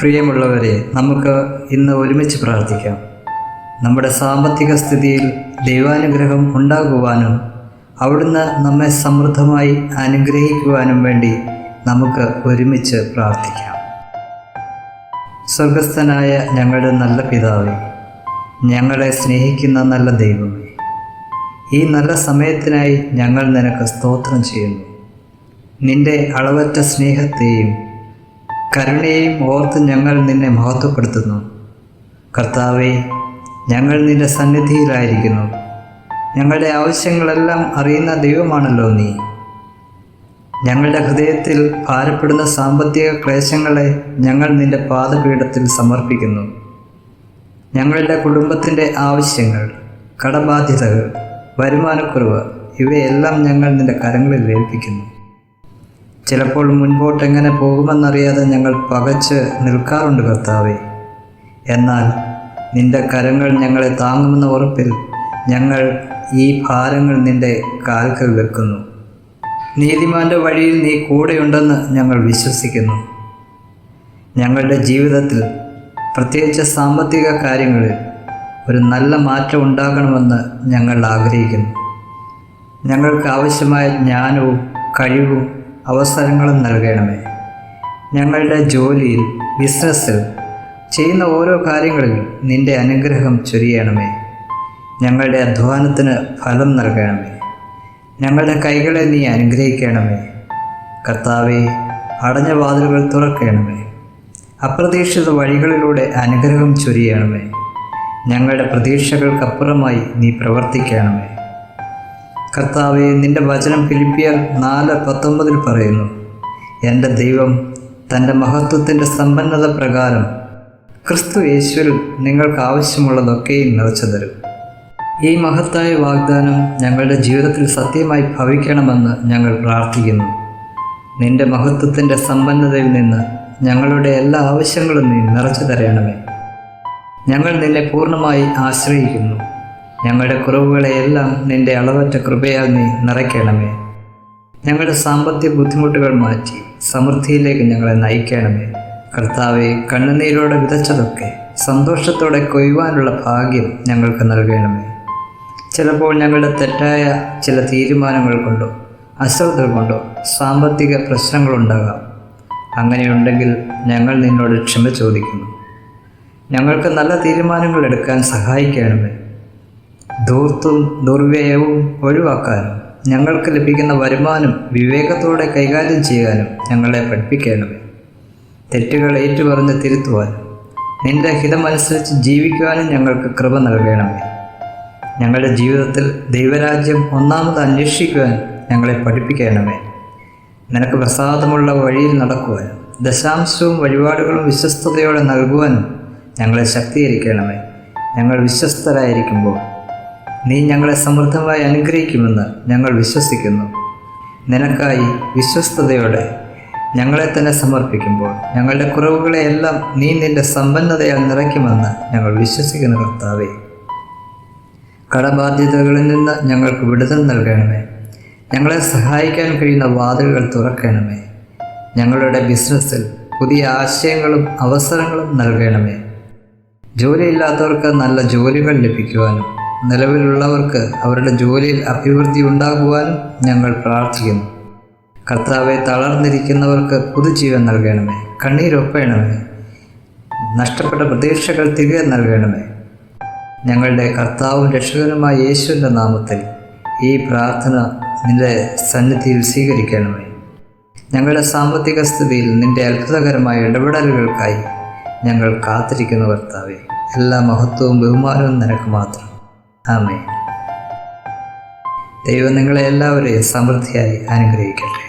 പ്രിയമുള്ളവരെ നമുക്ക് ഇന്ന് ഒരുമിച്ച് പ്രാർത്ഥിക്കാം. നമ്മുടെ സാമ്പത്തിക സ്ഥിതിയിൽ ദൈവാനുഗ്രഹം ഉണ്ടാകുവാനും അവിടുന്ന് നമ്മെ സമൃദ്ധമായി അനുഗ്രഹിക്കുവാനും വേണ്ടി നമുക്ക് ഒരുമിച്ച് പ്രാർത്ഥിക്കാം. സ്വർഗസ്ഥനായ ഞങ്ങളുടെ നല്ല പിതാവേ ഞങ്ങളെ സ്നേഹിക്കുന്ന നല്ല ദൈവമേ ഈ നല്ല സമയത്തിനായി ഞങ്ങൾ നിനക്ക് സ്തോത്രം ചെയ്യുന്നു. നിന്റെ അളവറ്റ സ്നേഹത്തെയും കരുണയെയും ഓർത്ത് ഞങ്ങൾ നിന്നെ മഹത്വപ്പെടുത്തുന്നു. കർത്താവെ ഞങ്ങൾ നിന്റെ സന്നിധിയിലായിരിക്കുന്നു. ഞങ്ങളുടെ ആവശ്യങ്ങളെല്ലാം അറിയുന്ന ദൈവമാണല്ലോ നീ. ഞങ്ങളുടെ ഹൃദയത്തിൽ ഭാരപ്പെടുന്ന സാമ്പത്തിക ക്ലേശങ്ങളെ ഞങ്ങൾ നിന്റെ പാദപീഠത്തിൽ സമർപ്പിക്കുന്നു. ഞങ്ങളുടെ കുടുംബത്തിന്റെ ആവശ്യങ്ങൾ കടബാധ്യതകൾ വരുമാനക്കുറവ് ഇവയെല്ലാം ഞങ്ങൾ നിന്റെ കരങ്ങളിൽ ഏൽപ്പിക്കുന്നു. ചിലപ്പോൾ മുൻപോട്ട് എങ്ങനെ പോകുമെന്നറിയാതെ ഞങ്ങൾ പകച്ച് നിൽക്കാറുണ്ട് കർത്താവെ. എന്നാൽ നിന്റെ കരങ്ങൾ ഞങ്ങളെ താങ്ങുമെന്ന ഉറപ്പിൽ ഞങ്ങൾ ഈ ഭാരങ്ങൾ നിന്റെ കാൽക്കൽ വെക്കുന്നു. നീതിമാന്റെ വഴിയിൽ നീ കൂടെയുണ്ടെന്ന് ഞങ്ങൾ വിശ്വസിക്കുന്നു. ഞങ്ങളുടെ ജീവിതത്തിൽ പ്രത്യേകിച്ച് സാമ്പത്തിക കാര്യങ്ങളിൽ ഒരു നല്ല മാറ്റം ഉണ്ടാകണമെന്ന് ഞങ്ങൾ ആഗ്രഹിക്കുന്നു. ഞങ്ങൾക്ക് ആവശ്യമായ ജ്ഞാനവും കഴിവും അവസരങ്ങളും നൽകണമേ. ഞങ്ങളുടെ ജോലിയിൽ ബിസിനസ്സിൽ ചെയ്യുന്ന ഓരോ കാര്യങ്ങളിലും നിന്റെ അനുഗ്രഹം ചൊരിയണമേ. ഞങ്ങളുടെ അധ്വാനത്തിന് ഫലം നൽകണമേ. ഞങ്ങളുടെ കൈകളെ നീ അനുഗ്രഹിക്കണമേ. കർത്താവെ അടഞ്ഞ വാതിലുകൾ തുറക്കണമേ. അപ്രതീക്ഷിത വഴികളിലൂടെ അനുഗ്രഹം ചൊരിയണമേ. ഞങ്ങളുടെ പ്രതീക്ഷകൾക്കപ്പുറമായി നീ പ്രവർത്തിക്കണമേ. കർത്താവെ നിന്റെ വചനം ഫിലിപ്പിയർ നാല് പത്തൊമ്പതിൽ പറയുന്നു എന്റെ ദൈവം തന്റെ മഹത്വത്തിന്റെ സമ്പന്നത പ്രകാരം ക്രിസ്തു യേശുവിൽ നിങ്ങൾക്ക് ആവശ്യമുള്ളതൊക്കെയും നിറച്ചു തരും. ഈ മഹത്തായ വാഗ്ദാനം ഞങ്ങളുടെ ജീവിതത്തിൽ സത്യമായി ഭവിക്കണമെന്ന് ഞങ്ങൾ പ്രാർത്ഥിക്കുന്നു. നിന്റെ മഹത്വത്തിന്റെ സമ്പന്നതയിൽ നിന്ന് ഞങ്ങളുടെ എല്ലാ ആവശ്യങ്ങളും നീ നിറച്ചു തരണമേ. ഞങ്ങൾ നിന്നെ പൂർണമായി ആശ്രയിക്കുന്നു. ഞങ്ങളുടെ കുറവുകളെയെല്ലാം നിന്റെ അളവറ്റ കൃപയാൽ നീ നിറയ്ക്കണമേ. ഞങ്ങളുടെ സാമ്പത്തിക ബുദ്ധിമുട്ടുകൾ മാറ്റി സമൃദ്ധിയിലേക്ക് ഞങ്ങളെ നയിക്കണമേ. കർത്താവെ കണ്ണുനീരോടെ വിതച്ചതൊക്കെ സന്തോഷത്തോടെ കൊയ്യുവാനുള്ള ഭാഗ്യം ഞങ്ങൾക്ക് നൽകണമേ. ചിലപ്പോൾ ഞങ്ങളുടെ തെറ്റായ ചില തീരുമാനങ്ങൾ കൊണ്ടോ അശ്രദ്ധ കൊണ്ടോ സാമ്പത്തിക പ്രശ്നങ്ങളുണ്ടാകാം അങ്ങനെയുണ്ടെങ്കിൽ ഞങ്ങൾ നിന്നോട് ക്ഷമ ചോദിക്കുന്നു. ഞങ്ങൾക്ക് നല്ല തീരുമാനങ്ങൾ എടുക്കാൻ സഹായിക്കണമേ. ധൂർത്തും ദുർവ്യയവും ഒഴിവാക്കാനും ഞങ്ങൾക്ക് ലഭിക്കുന്ന വരുമാനം വിവേകത്തോടെ കൈകാര്യം ചെയ്യാനും ഞങ്ങളെ പഠിപ്പിക്കണം. തെറ്റുകൾ ഏറ്റുപറഞ്ഞ് തിരുത്തുവാനും നിന്റെ ഹിതമനുസരിച്ച് ജീവിക്കുവാനും ഞങ്ങൾക്ക് കൃപ നൽകണമേ. ഞങ്ങളുടെ ജീവിതത്തിൽ ദൈവരാജ്യം ഒന്നാമത് അന്വേഷിക്കുവാൻ ഞങ്ങളെ പഠിപ്പിക്കണമേ. നിനക്ക് പ്രസാദമുള്ള വഴിയിൽ നടക്കുവാനും ദശാംശവും വഴിപാടുകളും വിശ്വസ്തയോടെ നൽകുവാനും ഞങ്ങളെ ശക്തീകരിക്കണമേ. ഞങ്ങൾ വിശ്വസ്തരായിരിക്കുമ്പോൾ നീ ഞങ്ങളെ സമൃദ്ധമായി അനുഗ്രഹിക്കുമെന്ന് ഞങ്ങൾ വിശ്വസിക്കുന്നു. നിനക്കായി വിശ്വസ്തയോടെ ഞങ്ങളെ തന്നെ സമർപ്പിക്കുമ്പോൾ ഞങ്ങളുടെ കുറവുകളെയെല്ലാം നീ നിന്റെ സമ്പന്നതയാൽ നിറയ്ക്കുമെന്ന് ഞങ്ങൾ വിശ്വസിക്കുന്നു കർത്താവേ. കടബാധ്യതകളിൽ നിന്ന് ഞങ്ങൾക്ക് വിടുതൽ നൽകണമേ. ഞങ്ങളെ സഹായിക്കാൻ കഴിയുന്ന വാതിലുകൾ തുറക്കണമേ. ഞങ്ങളുടെ ബിസിനസ്സിൽ പുതിയ ആശയങ്ങളും അവസരങ്ങളും നൽകണമേ. ജോലിയില്ലാത്തവർക്ക് നല്ല ജോലികൾ ലഭിക്കുവാനും നിലവിലുള്ളവർക്ക് അവരുടെ ജോലിയിൽ അഭിവൃദ്ധി ഉണ്ടാകുവാനും ഞങ്ങൾ പ്രാർത്ഥിക്കുന്നു. കർത്താവെ തളർന്നിരിക്കുന്നവർക്ക് പുതുജീവൻ നൽകണമേ. കണ്ണീരൊപ്പയണമേ നഷ്ടപ്പെട്ട പ്രതീക്ഷകൾ തിരികെ നൽകണമേ. ഞങ്ങളുടെ കർത്താവും രക്ഷകനുമായ യേശുവിന്റെ നാമത്തിൽ ഈ പ്രാർത്ഥന നിന്റെ സന്നിധിയിൽ സ്വീകരിക്കണമേ. ഞങ്ങളുടെ സാമ്പത്തിക സ്ഥിതിയിൽ നിന്റെ അത്ഭുതകരമായ ഇടപെടലുകൾക്കായി ഞങ്ങൾ കാത്തിരിക്കുന്ന കർത്താവെ. എല്ലാ മഹത്വവും ബഹുമാനവും നിനക്ക് മാത്രം. ആമേ ദൈവം നിങ്ങളെ എല്ലാവരെയും സമൃദ്ധിയായി അനുഗ്രഹിക്കട്ടെ.